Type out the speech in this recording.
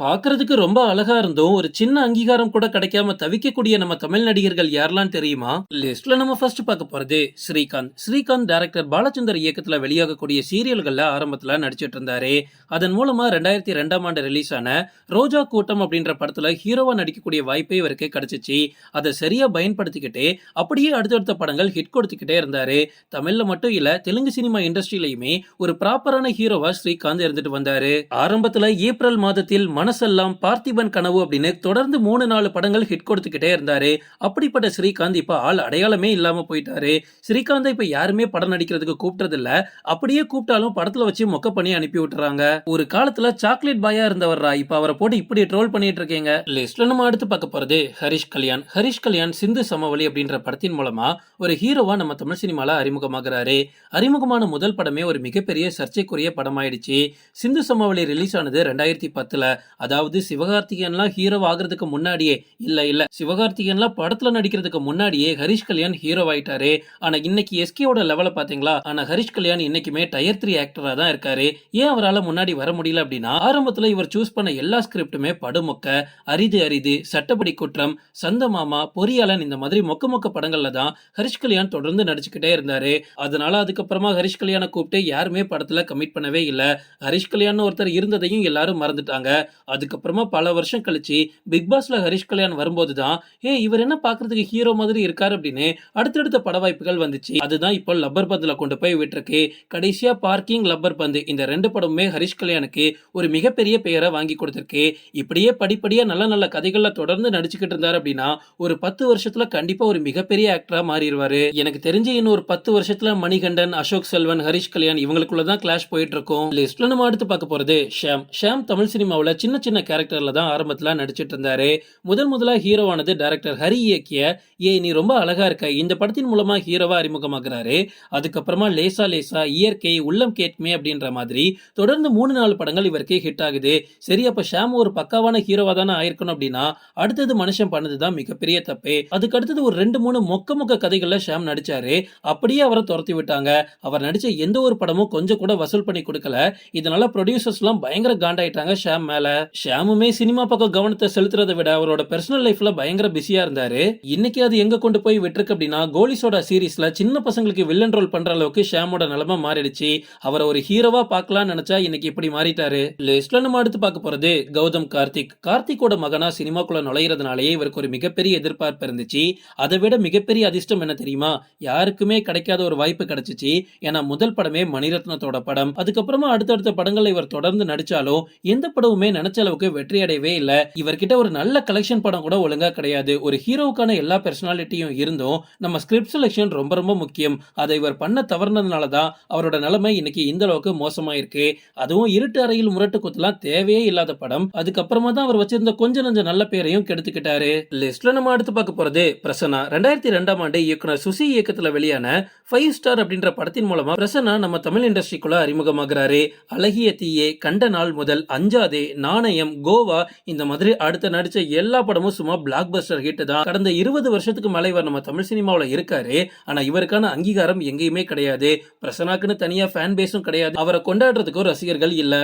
பார்க்கறதுக்கு ரொம்ப அழகா இருந்தும், ஒரு சின்ன அங்கீகாரம் கூட கிடைக்காம தவிக்கக்கூடிய நம்ம தமிழ் நடிகர்கள் யாரெல்லாம் தெரியுமா? லிஸ்ட்ல நம்ம ஃபர்ஸ்ட் பார்க்க போறது ஸ்ரீகாந்த். ஸ்ரீகாந்த் டைரக்டர் பாலச்சந்தர் இயக்கத்துல வெளியாகக்கூடிய சீரியல்கள்ல ஆரம்பத்துல நடிச்சிட்டு இருந்தாரு. அதன் மூலமா 2002ஆம் ஆண்டு ரிலீஸ் ஆன ரோஜா கூட்டம் அப்படின்ற படத்துல ஹீரோவா நடிக்கக்கூடிய வாய்ப்பே இவருக்கு கிடைச்சிச்சு. அதை சரியா பயன்படுத்திக்கிட்டு அப்படியே அடுத்தடுத்த படங்கள் ஹிட் கொடுத்துக்கிட்டே இருந்தாரு. தமிழ்ல மட்டும் இல்ல தெலுங்கு சினிமா இண்டஸ்ட்ரியிலயுமே ஒரு ப்ராப்பரான ஹீரோவா ஸ்ரீகாந்த் இருந்துட்டு வந்தாரு. ஆரம்பத்துல ஏப்ரல் மாதத்தில் மனசெல்லாம் பார்த்திபன் கனவு அப்படின்னு தொடர்ந்து மூணு நாலு படங்கள் ஹிட் கொடுத்துக்கிட்டே இருந்தாரு. அப்படிப்பட்ட ஸ்ரீகாந்த் இப்ப ஆள் அடையாளமே இல்லாம போயிட்டாரு. ஸ்ரீகாந்தை இப்ப யாருமே படம் நடிக்கிறதுக்கு கூப்பிட்டது இல்ல. அப்படியே கூப்பிட்டாலும் படத்துல வச்சு மொக்க பண்ணி அனுப்பி விட்டுறாங்க. ஒரு காலத்துல சாக்லேட் பாயா இருந்தவர்ரா இப்ப அவரை போட்டு இப்படி ட்ரோல் பண்ணிட்டு இருக்கீங்க. லிஸ்ட்ல நம்ம அடுத்து பார்க்க போறது ஹரிஷ் கல்யாண். ஹரிஷ் கல்யாண் சிந்து சமவெளி அப்படின்ற படத்தின் மூலமா ஒரு ஹீரோவா நம்ம தமிழ் சினிமால அறிமுகமாகிறாரு. அறிமுகமான முதல் படமே ஒரு மிகப்பெரிய சர்ச்சைக்குரிய படமாயிடுச்சு. சிந்து சமவெளி ரிலீஸ் ஆனது 2010ல அதாவது சிவகார்த்திகேயன்லாம் ஹீரோ ஆகிறதுக்கு முன்னாடியே இல்ல இல்ல சிவகார்த்திகேயன்லாம் படத்துல நடிக்கிறதுக்கு முன்னாடியே ஹரிஷ் கல்யாண் ஹீரோ ஆயிட்டாரு. ஆனா இன்னைக்கு எஸ்கேவோட லெவல பாத்தீங்களா? ஆனா ஹரிஷ் கல்யாண் இன்னைக்குமே டயர் த்ரீ ஆக்டரா தான் இருக்காரு. ஏன் அவரால முன்னாடி வர முடியல அப்படின்னா ஆரம்பத்துல இவர் சூஸ் பண்ண எல்லா ஸ்கிரிப்டுமே படுமொக்க, அரிது அரிது, சட்டப்படி குற்றம், சந்தமாமா, பொறியாளன் இந்த மாதிரி மொக்க மொக்க படங்கள்ல தான் ஹரிஷ் கல்யாண் தொடர்ந்து நடிச்சுக்கிட்டே இருந்தாரு. அதனால அதுக்கப்புறமா ஹரிஷ் கல்யாண கூப்பிட்டு யாருமே படத்துல கமிட் பண்ணவே இல்ல. ஹரிஷ் கல்யாண் ஒருத்தர் இருந்ததையும் எல்லாரும் மறந்துட்டாங்க. அதுக்கப்புறமா பல வருஷம் கழிச்சு பிக் பாஸ்ல ஹரிஷ் கல்யாண் வரும்போது தான் ஏ இவர் என்ன பாக்குறதுக்கு ஹீரோ மாதிரி இருக்காரு அப்படின்னு அடுத்தடுத்த பட வாய்ப்புகள் வந்துச்சு. அதுதான் இப்போ லப்பர் பந்துல கொண்டு போய் விட்டுருக்கு. கடைசியா பார்க்கிங், லப்பர் பந்து இந்த ரெண்டு படமுமே ஹரிஷ் கல்யாணுக்கு ஒரு மிகப்பெரிய பெயரை வாங்கி கொடுத்திருக்கு. இப்படியே படிப்படியா நல்ல நல்ல கதைகள்ல தொடர்ந்து நடிச்சுக்கிட்டு இருந்தாரு அப்படின்னா ஒரு 10 வருஷத்துல கண்டிப்பா ஒரு மிகப்பெரிய ஆக்டரா மாறிடுவாரு. எனக்கு தெரிஞ்சு இன்னும் ஒரு 10 வருஷத்துல மணிகண்டன், அசோக் செல்வன், ஹரிஷ் கல்யாண் இவங்களுக்குள்ள தான் கிளாஷ் போயிட்டு இருக்கும். லிஸ்ட்ல நம்ம அடுத்து பார்க்க போறது ஷியாம். ஷியாம் தமிழ் சினிமாவில் சின்ன சின்ன கேரக்டர்ல தான் ஆரம்பத்துல நடிச்சிட்டு இருந்தாரு. முதன் முதலா ஹீரோவானது டைரக்டர் ஹரி இயக்கிய ஏ நீ ரொம்ப அழகா இருக்க இந்த படத்தின் மூலமா ஹீரோவா அறிமுகமாகிறாரு. அதுக்கப்புறமா லேசா லேசா, இயற்கை, உள்ளம் கேட்குமே அப்படின்ற மாதிரி தொடர்ந்து மூணு நாலு படங்கள் இவருக்கு ஹிட் ஆகுது. சரி அப்ப ஷாம் ஒரு பக்காவான ஹீரோவா தானே ஆயிருக்கணும் அப்படின்னா அடுத்தது மனுஷன் பண்ணது தான் மிகப்பெரிய தப்பு. அதுக்கு அடுத்தது ஒரு ரெண்டு மூணு மொக்க மொக்க கதைகள்ல ஷாம் நடிச்சாரு. அப்படியே அவரை துரத்தி விட்டாங்க. அவர் நடிச்ச எந்த ஒரு படமும் கொஞ்சம் கூட வசூல் பண்ணி கொடுக்கல. இதனால ப்ரொடியூசர்ஸ்லாம் பயங்கர காண்டாயிட்டாங்க ஷாம் மேலே ஷியாமுமே சினிமா பக்கம் கவனத்தை செலுத்துறதை விட அவரோட பர்சனல் லைஃப்ல பயங்கர பிஸியா இருந்தாரு. இன்னைக்கு அது எங்க கொண்டு போய் விட்டுருக்கு அப்படின்னா கோலிசோட சீரிஸ்ல சின்ன பசங்களுக்கு வில்லன் ரோல் பண்ற அளவுக்கு ஷியாமோட நிலைமை மாறிடுச்சு. அவரை ஒரு ஹீரோவா பார்க்கலாம்னு நினைச்சா இன்னைக்கு இப்படி மாறிட்டாரு. லிஸ்ட்ல நம்ம அடுத்து பார்க்க போறது கௌதம் கார்த்திக். கார்த்திக்கோட மகனா சினிமாக்குள்ள நுழையிறதுனாலேயே இவருக்கு ஒரு மிகப்பெரிய எதிர்பார்ப்பு இருந்துச்சு. அதை விட மிகப்பெரிய அதிர்ஷ்டம் என்ன தெரியுமா? யாருக்குமே கிடைக்காத ஒரு வாய்ப்பு கிடைச்சிச்சு. ஏன்னா முதல் படமே மணிரத்னத்தோட படம். அதுக்கப்புறமா அடுத்தடுத்த படங்கள்ல இவர் தொடர்ந்து நடிச்சாலும் எந்த படமுமே நினைச்ச அளவுக்கு வெற்றி அடையவே இல்ல. இவர்கிட்ட ஒரு நல்ல கலெக்ஷன் படம் கூட ஒழுங்கா கிடையாது. ஒரு ஹீரோவுக்கான எல்லா பர்சனாலிட்டியும் இருந்தும் நம்ம ஸ்கிரிப்ட் செலெக்ஷன் ரொம்ப ரொம்ப முக்கியம். அதை இவர் பண்ண தவறுனதுனால தான் அவரோட நிலைமை இன்னைக்கு இந்த அளவுக்கு மோசமாயிருக்கு. அதுவும் இருட்டு அறையில் முரட்டு குத்துலாம் தேவையே இல்லாத படம். அதுக்கப்புறமா தான் அவர் வச்சிருந்த கொஞ்ச நஞ்ச நல்ல பேரையும் கெடுத்துக்கிட்டாரு. லிஸ்ட்ல நம்ம அடுத்து பார்க்க போறது பிரசன்னா. 2002ஆம் ஆண்டு இயக்குனர் சுசி இயக்கத்துல வெளியான ஃபைவ் ஸ்டார் அப்படின்ற படத்தின் மூலமா பிரசன்னா நம்ம தமிழ் இண்டஸ்ட்ரிக்குள்ள அறிமுகமாகிறாரு. அழகிய தீயே, கண்ட நாள் முதல், அஞ்சாதே, நாணயம், கோவா இந்த மாதிரி அடுத்து நடிச்ச எல்லா படமும் சும்மா பிளாக் பஸ்டர் ஹிட் தான். கடந்த 20 வருஷத்துக்கு மேலே இவர் நம்ம தமிழ் சினிமாவுல இருக்காரு. ஆனா இவருக்கான அங்கீகாரம் எங்கேயுமே கிடையாது. பிரசனாக்குன்னு தனியா ஃபேன் பேஸும் கிடையாது. அவரை கொண்டாடுறதுக்கும் ரசிகர்கள் இல்ல.